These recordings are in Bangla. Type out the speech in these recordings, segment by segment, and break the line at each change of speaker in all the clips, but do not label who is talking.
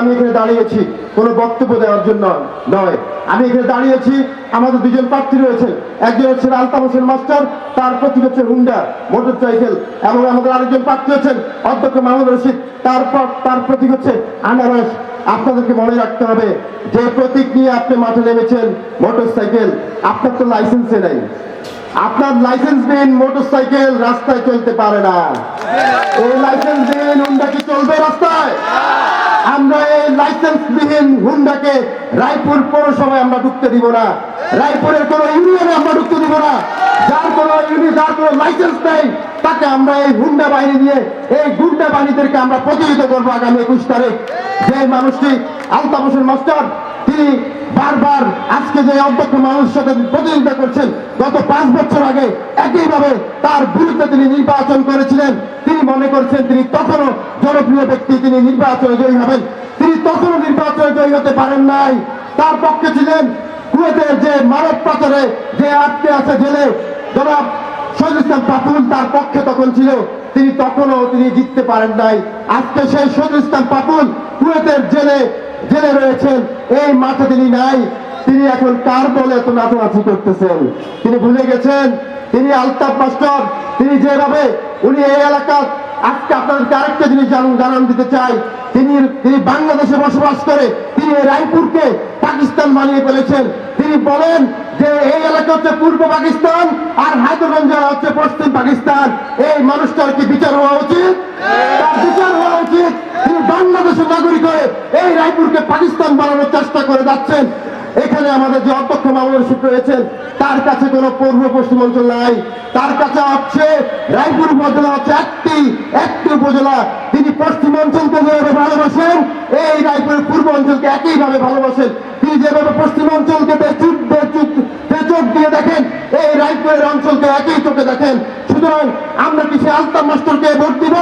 আমি এখানে দাঁড়িয়েছি। কোনো বক্তব্য দেওয়ার জন্য নয়। আমি এখানে দাঁড়িয়েছি, আমাদের দুজন প্রার্থী রয়েছে। একজন হচ্ছে আলতাফ হোসেন মাস্টার, তার প্রতীক হচ্ছে হুন্ডা মোটর সাইকেল। এবং আমাদের আরেকজন প্রার্থী হচ্ছেন অধ্যক্ষ মাহমুদ রশিদ। তারপর তার প্রতীক হচ্ছে আনারস। আপনাদেরকে মনে রাখতে হবে, যে প্রতীক নিয়ে আপনি মাঠে নেমেছেন মোটর সাইকেল, আপনার তো লাইসেন্সে নেই। আপনার লাইসেন্স দিন মোটর সাইকেল রাস্তায় চলতে পারে না। এই লাইসেন্সবিহীন হুন্ডা কি চলবে রাস্তায় আমরা এই লাইসেন্সবিহীন হুন্ডাকে রায়পুর পৌরসভায় আমরা ঢুকতে দিব না। রায়পুরের কোন ইউনিয়নে আমরা ঢুকতে দিব না। যার কোনো ইউনিয়ন, যার কোনো লাইসেন্স নেই, তাকে আমরা এই হুন্ডা বাহিনী দিয়ে এই গুন্ডা বাহিনীদেরকে আমরা প্রতিহিত করব আগামী একুশ তারিখ। যে মানুষটি আলতাফ হোসেন মাস্টার, তিনি বারবার আজকে যে অধ্যক্ষ মানুষের সাথে প্রতিযোগিতা করছেন, গত পাঁচ বছর আগে একইভাবে তার বিরুদ্ধে তিনি নির্বাচন করেছিলেন। তিনি মনে করছেন তিনি তখনও জনপ্রিয় ব্যক্তি, তিনি নির্বাচনে জয়ী হবেন। তখনও নির্বাচনে জয়ী হতে পারেন নাই। তার পক্ষে ছিলেন কুয়েতের যে মানব পাচারে যে আটকে আছে জেলে, জনাব শহীদ ইসলাম পাপুল তার পক্ষে তখন ছিল। তিনি তখনও তিনি জিততে পারেন নাই। আজকে সেই শহীদ ইসলাম পাপুল কুয়েতের জেলে জেলে রয়েছেন। এই মাঠে তিনি নাই। তিনি এখন কার বলে এত নাচানাচি করতেছেন? তিনি ভুলে গেছেন। তিনি আলতাফ মাস্টার। তিনি যেভাবে, উনি এই এলাকা আজকে আপনাদেরকে আরেকটা জিনিস জানান জানান দিতে চাই। তিনি তিনি বাংলাদেশে বসবাস করে, তিনি রায়পুরকে পাকিস্তান বানিয়ে ফেলেছেন। তিনি বলেন যে এই এলাকা হচ্ছে পূর্ব পাকিস্তান আর হায়দ্রগঞ্জ হচ্ছে পশ্চিম পাকিস্তান। এই মানুষটার কি বিচার হওয়া উচিত? বিচার হওয়া উচিত। তিনি বাংলাদেশের নাগরিক হয়ে এই রায়পুরকে পাকিস্তান বানানোর চেষ্টা করে যাচ্ছেন এখানে আমাদের যে অধ্যক্ষ মামুনুর রশিদ রয়েছেন, তার কাছে কোনো পূর্ব পশ্চিম অঞ্চল নাই। তার কাছে হচ্ছে রায়পুর উপজেলা হচ্ছে একটি একটি উপজেলা। তিনি পশ্চিম অঞ্চলকে যেভাবে ভালোবাসেন, এই রায়পুরের পূর্ব অঞ্চলকে একইভাবে ভালোবাসেন। তিনি যেভাবে পশ্চিম অঞ্চলকে চোখ দিয়ে দেখেন, এই রায়পুরের অঞ্চলকে একই চোখে দেখেন। সুতরাং আমরা কি সে আলতাম মাস্টারকে ভোট দিব,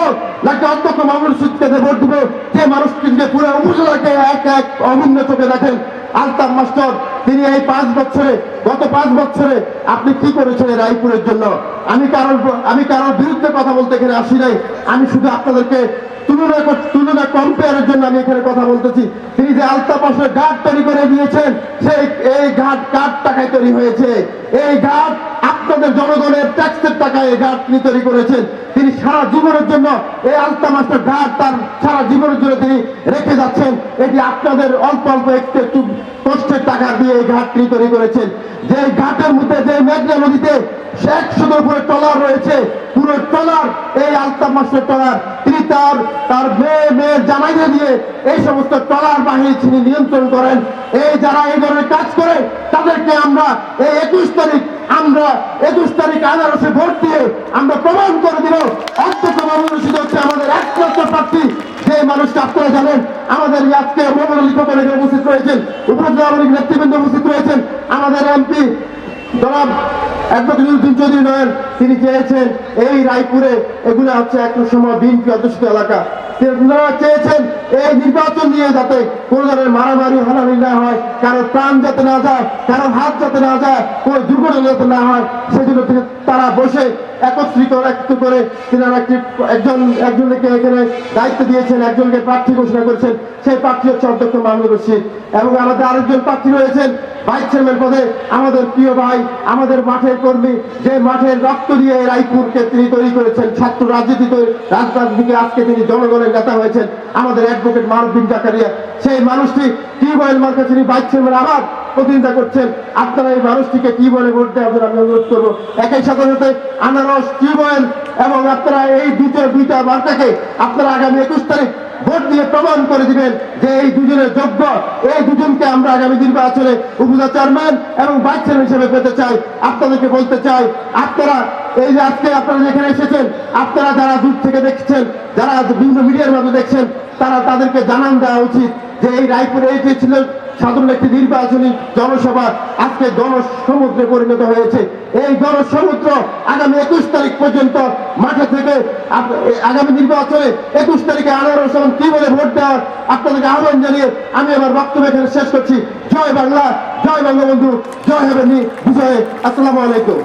নাকি অধ্যক্ষ মামুর সুদকে ভোট দিব? যে মানুষটিকে পুরো উপজেলাকে এক এক অভিন্ন চোখে দেখেন। আলতাম মাস্টার, তিনি এই পাঁচ বছরে, গত পাঁচ বছরে আপনি কি করেছেন রায়পুরের জন্য? আমি কারোর আমি কারোর বিরুদ্ধে কথা বলতে এখানে আসি নাই। আমি শুধু আপনাদেরকে তুলনা তুলনা কম্পেয়ারের জন্য আমি এখানে কথা বলতেছি। তিনি যে আলতা পাশের ঘাট তৈরি করে দিয়েছেন, সেই এই ঘাট কার টাকায় তৈরি হয়েছে। এই ঘাট আপনাদের জনগণের ট্যাক্সের টাকায় এই ঘাট তিনি তৈরি করেছেন। তিনি সারা জীবনের জন্য এই আলতা মাস্টার ঘাট তার সারা জীবনের জন্য তিনি রেখে যাচ্ছেন। এটি আপনাদের অল্প অল্প একটু একটু কষ্টের টাকা দিয়ে এই ঘাট তিনি তৈরি করেছেন। যে ঘাটের মধ্যে যে মেঘনা নদীতে একশোর উপরে ট্রলার রয়েছে ট্রলার এই আলতাফ মাস্টার ট্রলার তিনি তার তার মেয়ে মেয়ের জামাইকে দিয়ে এই সমস্ত ট্রলার বাহিনী তিনি নিয়ন্ত্রণ করেন। এই যারা এই ধরনের কাজ করে, তাদেরকে আমরা এই একুশ তারিখ, আমরা একুশ তারিখ আনারসে ভোট দিয়ে আমরা প্রমাণ করে মামুন রশিদ হচ্ছে আমাদের একমাত্র প্রার্থী। যে মানুষটা আপনারা জানেন, আমাদের আজকে মোহাম্মদ আলী উপস্থিত রয়েছেন। উপজেলা নেতৃবৃন্দ উপস্থিত রয়েছেন। আমাদের এমপি জনাব অ্যাডভোকেট উদ্দিন চৌধুরী নয়েন তিনি চেয়েছেন এই রায়পুরে, এগুলো হচ্ছে একটা সময় বিএনপি অধ্যুষিত এলাকা। তিনি চেয়েছেন এই নির্বাচন নিয়ে যাতে কোনো ধরনের মারামারি, হানাহানি না হয়, কারও প্রাণ যাতে না যায়, কারও হাত যাতে না যায়, কোনো দুর্ঘটনা যাতে না হয়, সেজন্য তারা বসে একত্রিত একত্র করে তিনারা একটি, একজন, একজনকে এখানে দায়িত্ব দিয়েছেন, একজনকে প্রার্থী ঘোষণা করেছেন। সেই প্রার্থী হচ্ছে অধ্যক্ষ মাহমুদ রশিদ এবং আমাদের আরেকজন প্রার্থী রয়েছেন, ভাইস চেয়ারম্যান পদে আমাদের প্রিয় ভাই, আমাদের মাঠের কর্মী, যে মাঠের রক্ত দিয়ে রায়পুরকে তিনি তৈরি করেছেন, ছাত্র রাজনীতি রাজনীতিকে আজকে তিনি জনগণের নেতা হয়েছেন, আমাদের অ্যাডভোকেট মারুদ্দিন জাকারিয়া, সেই মানুষটি কি বলেন মার্কা তিনি ভাইস চেয়ারম্যান, আবার প্রতিনিধিত্ব করছেন। আপনারা এই মানুষটিকে কি বলে ভোট জন্য আমি অনুরোধ করব? একই সাথে সাথে আনারস টিউবওয়েল এবং আপনারা এই দুটো দুইটা মার্কাকে আপনারা আগামী একুশ তারিখ ভোট দিয়ে প্রমাণ করে দিবেন যে এই দুজনের যোগ্য। এই দুজনকে আমরা আগামী নির্বাচনে উপজেলা চেয়ারম্যান এবং ভাইস চেয়ারম্যান হিসেবে পেতে চাই। আপনাদেরকে বলতে চাই, আপনারা এই যে আজকে আপনারা যেখানে এসেছেন, আপনারা যারা দূর থেকে দেখছেন যারা বিভিন্ন মিডিয়ার মাধ্যমে দেখছেন, তারা তাদেরকে জানান দেওয়া উচিত যে এই রায়পুরে এই যে ছিল সাধারণ একটি নির্বাচনী জনসভা, আজকে জনসমুদ্রে পরিণত হয়েছে। এই জনসমুদ্র আগামী একুশ তারিখ পর্যন্ত মাঠে থেকে আগামী নির্বাচনে একুশ তারিখে আনারস এবং কি বলে ভোট দেওয়ার আপনাদেরকে আহ্বান জানিয়ে আমি আমার বক্তব্য এখানে শেষ করছি। জয় বাংলা, জয় বঙ্গবন্ধু, জয় হবে বিজয়। আসসালামু আলাইকুম।